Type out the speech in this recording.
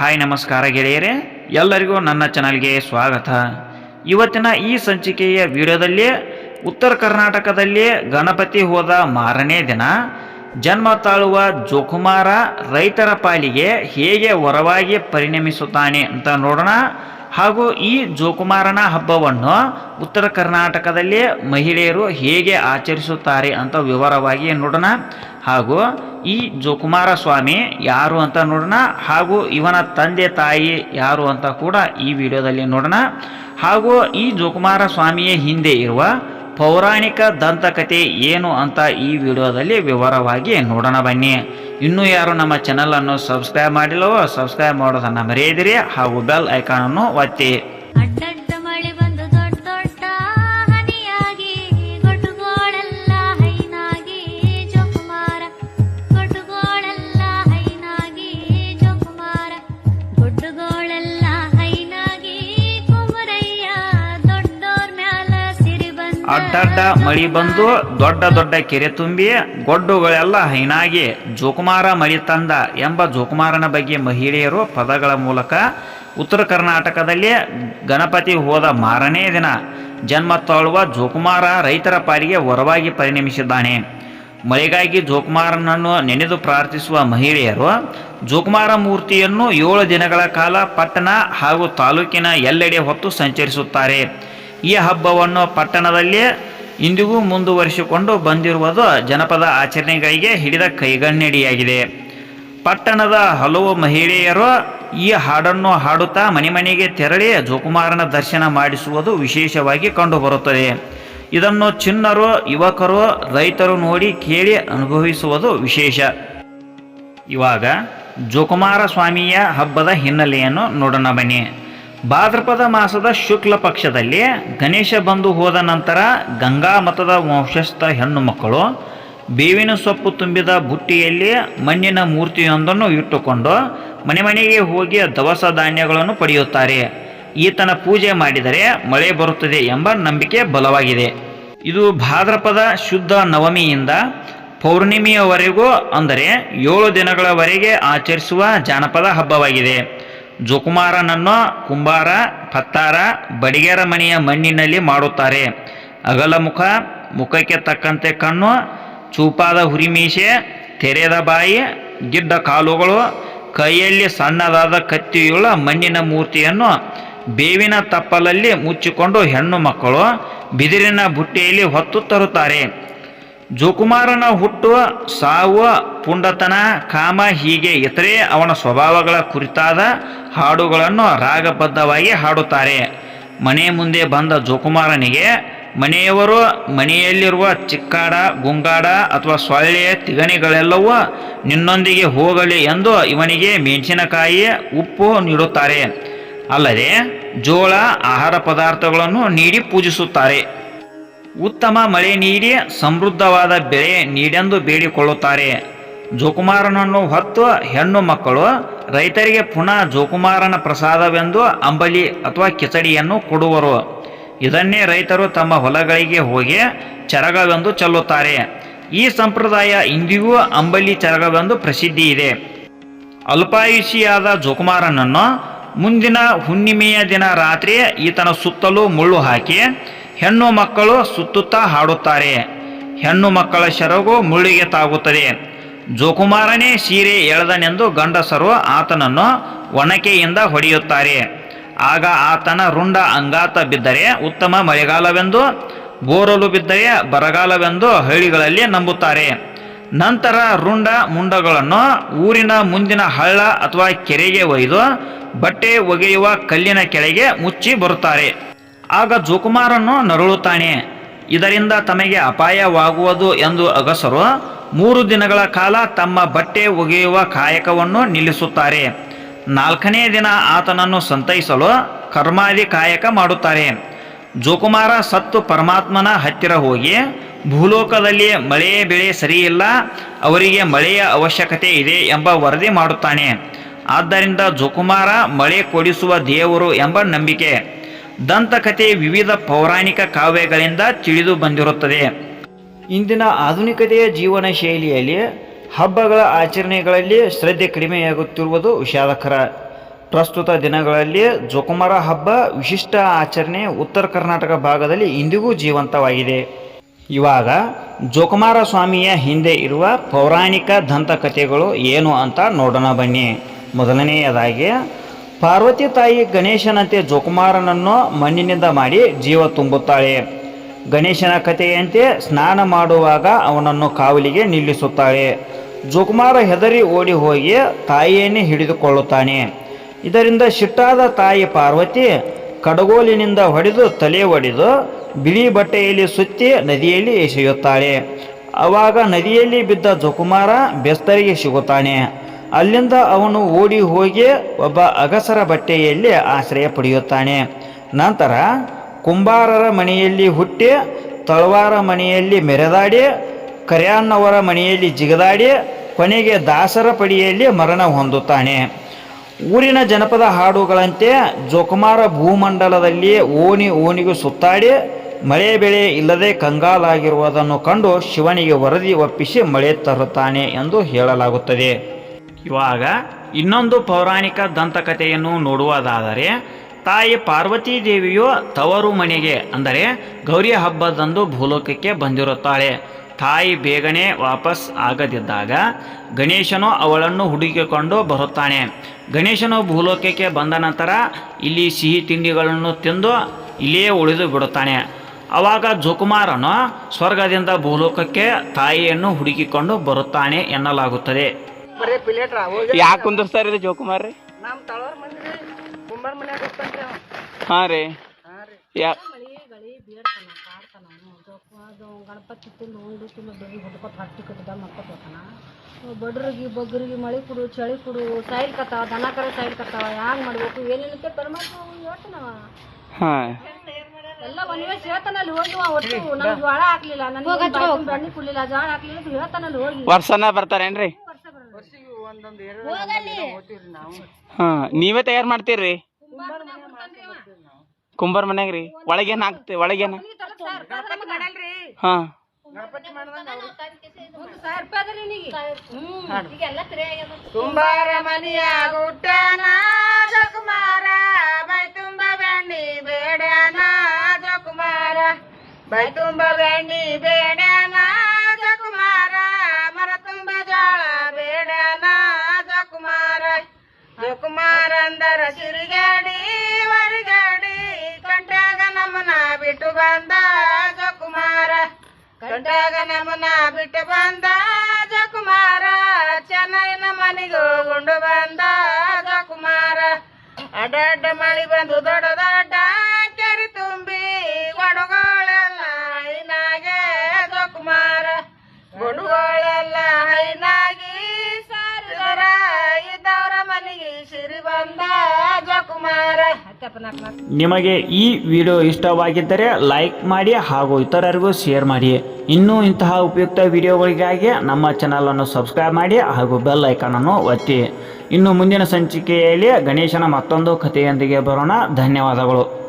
Hi ನಮಸ್ಕಾರ ಗೆಳೆಯರೇ, ಎಲ್ಲರಿಗೂ ನನ್ನ ಚಾನಲ್ಗೆ ಸ್ವಾಗತ. ಇವತ್ತಿನ ಈ ಸಂಚಿಕೆಯ ವಿಡಿಯೋದಲ್ಲಿ ಉತ್ತರ ಕರ್ನಾಟಕದಲ್ಲಿ ಗಣಪತಿ ಹೋದ ಮಾರನೇ ದಿನ. ಜನ್ಮ ತಾಳುವ ಜೋಕುಮಾರ ರೈತರ ಪಾಲಿಗೆ ಹೇಗೆ ವರವಾಗಿ ಪರಿಣಮಿಸುತ್ತಾನೆ ಅಂತ ನೋಡೋಣ. ಹಾಗೂ ಈ ಜೋಕುಮಾರನ ಹಬ್ಬವನ್ನು ಉತ್ತರ ಕರ್ನಾಟಕದಲ್ಲಿ ಮಹಿಳೆಯರು ಹೇಗೆ ಆಚರಿಸುತ್ತಾರೆ ಅಂತ ವಿವರವಾಗಿ ನೋಡೋಣ. ಹಾಗೂ ಈ ಜೋಕುಮಾರ ಸ್ವಾಮಿ ಯಾರು ಅಂತ ನೋಡೋಣ. ಹಾಗೂ ಇವನ ತಂದೆ ತಾಯಿ ಯಾರು ಅಂತ ಕೂಡ ಈ ವಿಡಿಯೋದಲ್ಲಿ ನೋಡೋಣ. ಹಾಗೂ ಈ ಜೋಕುಮಾರ ಸ್ವಾಮಿಯ ಹಿಂದೆ ಇರುವ ಪೌರಾಣಿಕ ದಂತಕಥೆ ಏನು ಅಂತ ಈ ವಿಡಿಯೋದಲ್ಲಿ ವಿವರವಾಗಿ ನೋಡೋಣ ಬನ್ನಿ. ಇನ್ನೂ ಯಾರು ನಮ್ಮ ಚಾನಲನ್ನು ಸಬ್ಸ್ಕ್ರೈಬ್ ಮಾಡಿಲ್ಲವೋ ಸಬ್ಸ್ಕ್ರೈಬ್ ಮಾಡೋದನ್ನು ಮರೆಯದಿರಿ ಹಾಗೂ ಬೆಲ್ ಐಕಾನನ್ನು ಒತ್ತಿ. ಅಡ್ಡಡ್ಡ ಮಳಿ ಬಂದು ದೊಡ್ಡ ದೊಡ್ಡ ಕೆರೆ ತುಂಬಿ ಗೊಡ್ಡುಗಳೆಲ್ಲ ಹೈನಾಗಿ ಜೋಕುಮಾರ ಮಳಿ ತಂದ ಎಂಬ ಜೋಕುಮಾರನ ಬಗ್ಗೆ ಮಹಿಳೆಯರು ಪದಗಳ ಮೂಲಕ ಉತ್ತರ ಕರ್ನಾಟಕದಲ್ಲಿ ಗಣಪತಿ ಹೋದ ಮಾರನೇ ದಿನ ಜನ್ಮ ತಾಳುವ ಜೋಕುಮಾರ ರೈತರ ಪಾಲಿಗೆ ವರವಾಗಿ ಪರಿಣಮಿಸಿದ್ದಾನೆ. ಮಳೆಗಾಗಿ ಜೋಕುಮಾರನನ್ನು ನೆನೆದು ಪ್ರಾರ್ಥಿಸುವ ಮಹಿಳೆಯರು, ಜೋಕುಮಾರ ಮೂರ್ತಿಯನ್ನು ಏಳು ದಿನಗಳ ಕಾಲ ಪಟ್ಟಣ ಹಾಗೂ ತಾಲೂಕಿನ ಎಲ್ಲೆಡೆ ಹೊತ್ತು ಸಂಚರಿಸುತ್ತಾರೆ. ಈ ಹಬ್ಬವನ್ನು ಪಟ್ಟಣದಲ್ಲಿ ಇಂದಿಗೂ ಮುಂದುವರಿಸಿಕೊಂಡು ಬಂದಿರುವುದು ಜನಪದ ಆಚರಣೆಗಳಿಗೆ ಹಿಡಿದ ಕೈಗನ್ನಡಿಯಾಗಿದೆ. ಪಟ್ಟಣದ ಹಲವು ಮಹಿಳೆಯರು ಈ ಹಾಡನ್ನು ಹಾಡುತ್ತಾ ಮನೆ ಮನೆಗೆ ತೆರಳಿ ಜೋಕುಮಾರನ ದರ್ಶನ ಮಾಡಿಸುವುದು ವಿಶೇಷವಾಗಿ ಕಂಡುಬರುತ್ತದೆ. ಇದನ್ನು ಚಿನ್ನರು, ಯುವಕರು, ರೈತರು ನೋಡಿ ಕೇಳಿ ಅನುಭವಿಸುವುದು ವಿಶೇಷ. ಇವಾಗ ಜೋಕುಮಾರ ಸ್ವಾಮಿಯ ಹಬ್ಬದ ಹಿನ್ನೆಲೆಯನ್ನು ನೋಡೋಣ ಬನ್ನಿ. ಭಾದ್ರಪದ ಮಾಸದ ಶುಕ್ಲ ಪಕ್ಷದಲ್ಲಿ ಗಣೇಶ ಬಂದು ಹೋದ ನಂತರ ಗಂಗಾ ಮತದ ವಂಶಸ್ಥ ಹೆಣ್ಣು ಮಕ್ಕಳು ಬೇವಿನ ಸೊಪ್ಪು ತುಂಬಿದ ಬುಟ್ಟಿಯಲ್ಲಿ ಮಣ್ಣಿನ ಮೂರ್ತಿಯೊಂದನ್ನು ಇಟ್ಟುಕೊಂಡು ಮನೆ ಮನೆಗೆ ಹೋಗಿ ದವಸ ಧಾನ್ಯಗಳನ್ನು ಪಡೆಯುತ್ತಾರೆ. ಈತನ ಪೂಜೆ ಮಾಡಿದರೆ ಮಳೆ ಬರುತ್ತದೆ ಎಂಬ ನಂಬಿಕೆ ಬಲವಾಗಿದೆ. ಇದು ಭಾದ್ರಪದ ಶುದ್ಧ ನವಮಿಯಿಂದ ಪೌರ್ಣಿಮೆಯವರೆಗೂ ಅಂದರೆ ಏಳು ದಿನಗಳವರೆಗೆ ಆಚರಿಸುವ ಜಾನಪದ ಹಬ್ಬವಾಗಿದೆ. ಜೋಕುಮಾರನನ್ನು ಕುಂಬಾರ, ಪತ್ತಾರ, ಬಡಿಗೆರ ಮನೆಯ ಮಣ್ಣಿನಲ್ಲಿ ಮಾಡುತ್ತಾರೆ. ಅಗಲ ಮುಖ, ಮುಖಕ್ಕೆ ತಕ್ಕಂತೆ ಕಣ್ಣು, ಚೂಪಾದ ಹುರಿಮೀಸೆ ತೆರೆದ ಬಾಯಿ, ಗಿಡ್ಡ ಕಾಲುಗಳು, ಕೈಯಲ್ಲಿ ಸಣ್ಣದಾದ ಕತ್ತಿಯುಳ್ಳ ಮಣ್ಣಿನ ಮೂರ್ತಿಯನ್ನು ಬೇವಿನ ತಪ್ಪಲಲ್ಲಿ ಮುಚ್ಚಿಕೊಂಡು ಹೆಣ್ಣು ಮಕ್ಕಳು ಬಿದಿರಿನ ಬುಟ್ಟಿಯಲ್ಲಿ ಹೊತ್ತು ತರುತ್ತಾರೆ. ಜೋಕುಮಾರನ ಹುಟ್ಟು ಸಾವು, ಪುಂಡತನ, ಕಾಮ ಹೀಗೆ ಇತರೆ ಅವನ ಸ್ವಭಾವಗಳ ಕುರಿತಾದ ಹಾಡುಗಳನ್ನು ರಾಗಬದ್ಧವಾಗಿ ಹಾಡುತ್ತಾರೆ. ಮನೆ ಮುಂದೆ ಬಂದ ಜೋಕುಮಾರನಿಗೆ ಮನೆಯವರು ಮನೆಯಲ್ಲಿರುವ ಚಿಕ್ಕಾಡ, ಗುಂಗಾಡ ಅಥವಾ ಸೊಳ್ಳೆ ತಿಗಣಿಗಳೆಲ್ಲವೂ ನಿನ್ನೊಂದಿಗೆ ಹೋಗಲಿ ಎಂದು ಇವನಿಗೆ ಮೆಣಸಿನಕಾಯಿ ಉಪ್ಪು ನೀಡುತ್ತಾರೆ. ಅಲ್ಲದೆ ಜೋಳ, ಆಹಾರ ಪದಾರ್ಥಗಳನ್ನು ನೀಡಿ ಪೂಜಿಸುತ್ತಾರೆ. ಉತ್ತಮ ಮಳೆ ನೀಡಿ ಸಮೃದ್ಧವಾದ ಬೆಳೆ ನೀಡೆಂದು ಬೇಡಿಕೊಳ್ಳುತ್ತಾರೆ. ಜೋಕುಮಾರನನ್ನು ಹೊತ್ತು ಹೆಣ್ಣು ಮಕ್ಕಳು ರೈತರಿಗೆ ಪುನಃ ಜೋಕುಮಾರನ ಪ್ರಸಾದವೆಂದು ಅಂಬಲಿ ಅಥವಾ ಕಿಚಡಿಯನ್ನು ಕೊಡುವರು. ಇದನ್ನೇ ರೈತರು ತಮ್ಮ ಹೊಲಗಳಿಗೆ ಹೋಗಿ ಚರಗವೆಂದು ಚೆಲ್ಲುತ್ತಾರೆ. ಈ ಸಂಪ್ರದಾಯ ಇಂದಿಗೂ ಅಂಬಲಿ ಚರಗವೆಂದು ಪ್ರಸಿದ್ಧಿ ಇದೆ. ಅಲ್ಪಾಯುಷಿಯಾದ ಜೋಕುಮಾರನನ್ನು ಮುಂದಿನ ಹುಣ್ಣಿಮೆಯ ದಿನ ರಾತ್ರಿ ಈತನ ಸುತ್ತಲೂ ಮುಳ್ಳು ಹಾಕಿ ಹೆಣ್ಣು ಮಕ್ಕಳು ಸುತ್ತುತ್ತಾ ಹಾಡುತ್ತಾರೆ. ಹೆಣ್ಣು ಮಕ್ಕಳ ಶರಗು ಮುಳ್ಳಿಗೆ ತಾಗುತ್ತದೆ. ಜೋಕುಮಾರನೇ ಸೀರೆ ಎಳೆದನೆಂದು ಗಂಡಸರು ಆತನನ್ನು ಒಣಕೆಯಿಂದ ಹೊಡೆಯುತ್ತಾರೆ. ಆಗ ಆತನ ರುಂಡ ಅಂಗಾತ ಬಿದ್ದರೆ ಉತ್ತಮ ಮಳೆಗಾಲವೆಂದು, ಬೋರಲು ಬಿದ್ದರೆ ಬರಗಾಲವೆಂದು ಹಳ್ಳಿಗಳಲ್ಲಿ ನಂಬುತ್ತಾರೆ. ನಂತರ ರುಂಡ ಮುಂಡಗಳನ್ನು ಊರಿನ ಮುಂದಿನ ಹಳ್ಳ ಅಥವಾ ಕೆರೆಗೆ ಒಯ್ದು ಬಟ್ಟೆ ಒಗೆಯುವ ಕಲ್ಲಿನ ಕೆಳಗೆ ಮುಚ್ಚಿ ಬರುತ್ತಾರೆ. ಆಗ ಜೋಕುಮಾರನು ನರಳುತ್ತಾನೆ. ಇದರಿಂದ ತಮಗೆ ಅಪಾಯವಾಗುವುದು ಎಂದು ಅಗಸರು ಮೂರು ದಿನಗಳ ಕಾಲ ತಮ್ಮ ಬಟ್ಟೆ ಒಗೆಯುವ ಕಾಯಕವನ್ನು ನಿಲ್ಲಿಸುತ್ತಾರೆ. ನಾಲ್ಕನೇ ದಿನ ಆತನನ್ನು ಸಂತೈಸಲು ಕರ್ಮಾದಿ ಕಾಯಕ ಮಾಡುತ್ತಾರೆ. ಜೋಕುಮಾರ ಸತ್ತು ಪರಮಾತ್ಮನ ಹತ್ತಿರ ಹೋಗಿ ಭೂಲೋಕದಲ್ಲಿ ಮಳೆಯ ಬೆಳೆ ಸರಿಯಿಲ್ಲ, ಅವರಿಗೆ ಮಳೆಯ ಅವಶ್ಯಕತೆ ಇದೆ ಎಂಬ ವರದಿ ಮಾಡುತ್ತಾನೆ. ಆದ್ದರಿಂದ ಜೋಕುಮಾರ ಮಳೆ ಕೊಡಿಸುವ ದೇವರು ಎಂಬ ನಂಬಿಕೆ. ದಂತಕಥೆ ವಿವಿಧ ಪೌರಾಣಿಕ ಕಾವ್ಯಗಳಿಂದ ತಿಳಿದು ಬಂದಿರುತ್ತದೆ. ಇಂದಿನ ಆಧುನಿಕತೆಯ ಜೀವನ ಶೈಲಿಯಲ್ಲಿ, ಹಬ್ಬಗಳ ಆಚರಣೆಗಳಲ್ಲಿ ಶ್ರದ್ಧೆ ಕಡಿಮೆಯಾಗುತ್ತಿರುವುದು ವಿಷಾದಕರ. ಪ್ರಸ್ತುತ ದಿನಗಳಲ್ಲಿ ಜೋಕುಮಾರ ಹಬ್ಬ ವಿಶಿಷ್ಟ ಆಚರಣೆ ಉತ್ತರ ಕರ್ನಾಟಕ ಭಾಗದಲ್ಲಿ ಇಂದಿಗೂ ಜೀವಂತವಾಗಿದೆ. ಇವಾಗ ಜೋಕುಮಾರ ಸ್ವಾಮಿಯ ಹಿಂದೆ ಇರುವ ಪೌರಾಣಿಕ ದಂತಕಥೆಗಳು ಏನು ಅಂತ ನೋಡೋಣ ಬನ್ನಿ. ಮೊದಲನೆಯದಾಗಿ ಪಾರ್ವತಿ ತಾಯಿ ಗಣೇಶನಂತೆ ಜೋಕುಮಾರನನ್ನು ಮಣ್ಣಿನಿಂದ ಮಾಡಿ ಜೀವ ತುಂಬುತ್ತಾಳೆ. ಗಣೇಶನ ಕಥೆಯಂತೆ ಸ್ನಾನ ಮಾಡುವಾಗ ಅವನನ್ನು ಕಾವಲಿಗೆ ನಿಲ್ಲಿಸುತ್ತಾಳೆ. ಜೋಕುಮಾರ ಹೆದರಿ ಓಡಿ ಹೋಗಿ ತಾಯಿಯನ್ನೇ ಹಿಡಿದುಕೊಳ್ಳುತ್ತಾನೆ. ಇದರಿಂದ ಶಿಟ್ಟಾದ ತಾಯಿ ಪಾರ್ವತಿ ಕಡಗೋಲಿನಿಂದ ಹೊಡೆದು ತಲೆ ಒಡೆದು ಬಿಳಿ ಬಟ್ಟೆಯಲ್ಲಿ ಸುತ್ತಿ ನದಿಯಲ್ಲಿ ಎಸೆಯುತ್ತಾಳೆ. ಆವಾಗ ನದಿಯಲ್ಲಿ ಬಿದ್ದ ಜೋಕುಮಾರ ಬೆಸ್ತರಿಗೆ ಸಿಗುತ್ತಾನೆ. ಅಲ್ಲಿಂದ ಅವನು ಓಡಿ ಹೋಗಿ ಒಬ್ಬ ಅಗಸರ ಬಟ್ಟೆಯಲ್ಲಿ ಆಶ್ರಯ ಪಡೆಯುತ್ತಾನೆ. ನಂತರ ಕುಂಬಾರರ ಮನೆಯಲ್ಲಿ ಹುಟ್ಟಿ, ತಳವಾರ ಮನೆಯಲ್ಲಿ ಮೆರೆದಾಡಿ, ಕರ್ಯಾನ್ನವರ ಮನೆಯಲ್ಲಿ ಜಿಗದಾಡಿ, ಕೊನೆಗೆ ದಾಸರ ಪಡಿಯಲ್ಲಿ ಮರಣ ಹೊಂದುತ್ತಾನೆ. ಊರಿನ ಜನಪದ ಹಾಡುಗಳಂತೆ ಜೋಕುಮಾರ ಭೂಮಂಡಲದಲ್ಲಿ ಓಣಿ ಓಣಿಗೂ ಸುತ್ತಾಡಿ, ಮಳೆ ಬೆಳೆ ಇಲ್ಲದೆ ಕಂಗಾಲಾಗಿರುವುದನ್ನು ಕಂಡು ಶಿವನಿಗೆ ವರದಿ ಒಪ್ಪಿಸಿ ಮಳೆ ತರುತ್ತಾನೆ ಎಂದು ಹೇಳಲಾಗುತ್ತದೆ. ಇವಾಗ ಇನ್ನೊಂದು ಪೌರಾಣಿಕ ದಂತಕಥೆಯನ್ನು ನೋಡುವುದಾದರೆ, ತಾಯಿ ಪಾರ್ವತಿ ದೇವಿಯು ತವರು ಮನೆಗೆ, ಅಂದರೆ ಗೌರಿ ಹಬ್ಬದಂದು ಭೂಲೋಕಕ್ಕೆ ಬಂದಿರುತ್ತಾಳೆ. ತಾಯಿ ಬೇಗನೆ ವಾಪಸ್ ಆಗದಿದ್ದಾಗ ಗಣೇಶನು ಅವಳನ್ನು ಹುಡುಕಿಕೊಂಡು ಬರುತ್ತಾನೆ. ಗಣೇಶನು ಭೂಲೋಕಕ್ಕೆ ಬಂದ ನಂತರ ಇಲ್ಲಿ ಸಿಹಿ ತಿಂಡಿಗಳನ್ನು ತಿಂದು ಇಲ್ಲಿಯೇ ಉಳಿದು ಬಿಡುತ್ತಾನೆ. ಆವಾಗ ಜೋಕುಮಾರನು ಸ್ವರ್ಗದಿಂದ ಭೂಲೋಕಕ್ಕೆ ತಾಯಿಯನ್ನು ಹುಡುಕಿಕೊಂಡು ಬರುತ್ತಾನೆ ಎನ್ನಲಾಗುತ್ತದೆ. ಬರೇ ಪ್ಲೇಟ್ರ ಯಾಕೆ ಕುಂದಿರ್ಸ್ತಾರ ಇದು ಜೋಕುಮಾರ್ ರೀ? ನಮ್ಮ ತಳವ್ರ ಮಂದಿ ರೀ ಕುಂಬಾರ ಮನ್ಯಾಗ ಹೋಗ್ತಾನ್ರಿ ಅವ. ಹಾಂ ರೀ. ಹಾಂ ರೀ. ಯಾ ಕಾಡ್ತಾನ ಅವನು ಅದು ಗಣಪತಿ ತಿಂದು ಉಂಡು ತಿಂದು ಬೆಳಿ ಹುಡ್ಕೊತ ಹಟ್ಟಿ ಕಟ್ಟಿದ ಮಕ್ಕೊತ ಹೋಗ್ತಾನ ಬಡ್ರಿಗೆ ಬಗ್ಗರಿಗೆ ಮಳೆ ಕುಡು ಚಳಿ ಕುಡು ಸೈಲ್ ಕತ್ತಾವ ದನ ಕರ ಸೈಲ್ ಕತ್ತಾವ ಹ್ಯಾಂಗ ಮಾಡ್ಬೇಕು ಏನೇನಕ್ಕೆ ಪರಮಾತ್ಮ ಹೇಳ್ತಾನವ ಹಾಂ. ಎಲ್ಲ ಒಂದ್ ವೇಳೆ ಹೇಳ್ತಾನಲ್ಲಿ ಹೋಗಿ ಅವ ಒಟ್ಟು ನಮ್ಗೆ ಜ್ವಾಳ ಹಾಕ್ಲಿಲ್ಲ ನನಗೆ ಬೆಣ್ಣೆ ಕುಡ್ಲಿಲ್ಲ ಜ್ವಾಳ ಹಾಕ್ಲಿಲ್ಲ ಅಂತ ಹೇಳ್ತಾನಲ್ಲಿ ಹೋಗಿ. ವರ್ಷನ ಬರ್ತಾರೇನ್ರಿ? ಒಂದೊಂದು ಎರಡು ಹೋಗ್ತೀವ್ರಿ ನಾವು. ಹಾಂ ನೀವೇ ತಯಾರು ಮಾಡ್ತೀರಿ ಕುಂಬಾರ ಮನ್ಯಾಗ ರೀ. ಒಳಗೇನ ಹಾಕ್ತಿ ಒಳಗೇನ ಹಾಂ. ಗಣಪತಿ ಕುಂಬಾರ ಜಕುಮಾರ ಬೈ ತುಂಬ ಬೆಣ್ಣಿ ಬೇಡನಾ ಜಕುಮಾರ. ಬೈ ತುಂಬ ಬೆಣ್ಣಿ ಬೇಡ್ಯಾನ ಅಂದರ ಸಿರಿಗಾಡಿ ವರಿಗಾಡಿ ಕಂಟ್ಯಾಗ ನಮ್ಮನ ಬಿಟ್ಟು ಬಂದ ಜಕುಮಾರ. ಕಂಟಾಗ ನಮ್ಮನ ಬಿಟ್ಟು ಬಂದ ಜಕುಮಾರ, ಚೆನ್ನೈನ ಮನೆಗೆ ಹೋಗೊಂಡು ಬಂದ ಜಕುಮಾರ. ಅಡ್ಡ ಮಳಿ ಬಂದು ದೊಡ್ಡ ನಿಮಗೆ ಈ ವಿಡಿಯೋ ಇಷ್ಟವಾಗಿದ್ದರೆ ಲೈಕ್ ಮಾಡಿ ಹಾಗೂ ಇತರರಿಗೂ ಶೇರ್ ಮಾಡಿ. ಇನ್ನೂ ಇಂತಹ ಉಪಯುಕ್ತ ವಿಡಿಯೋಗಳಿಗಾಗಿ ನಮ್ಮ ಚಾನಲನ್ನು ಸಬ್ಸ್ಕ್ರೈಬ್ ಮಾಡಿ ಹಾಗೂ ಬೆಲ್ ಐಕಾನನ್ನು ಒತ್ತಿ. ಇನ್ನು ಮುಂದಿನ ಸಂಚಿಕೆಯಲ್ಲಿ ಗಣೇಶನ ಮತ್ತೊಂದು ಕಥೆಯೊಂದಿಗೆ ಬರೋಣ. ಧನ್ಯವಾದಗಳು.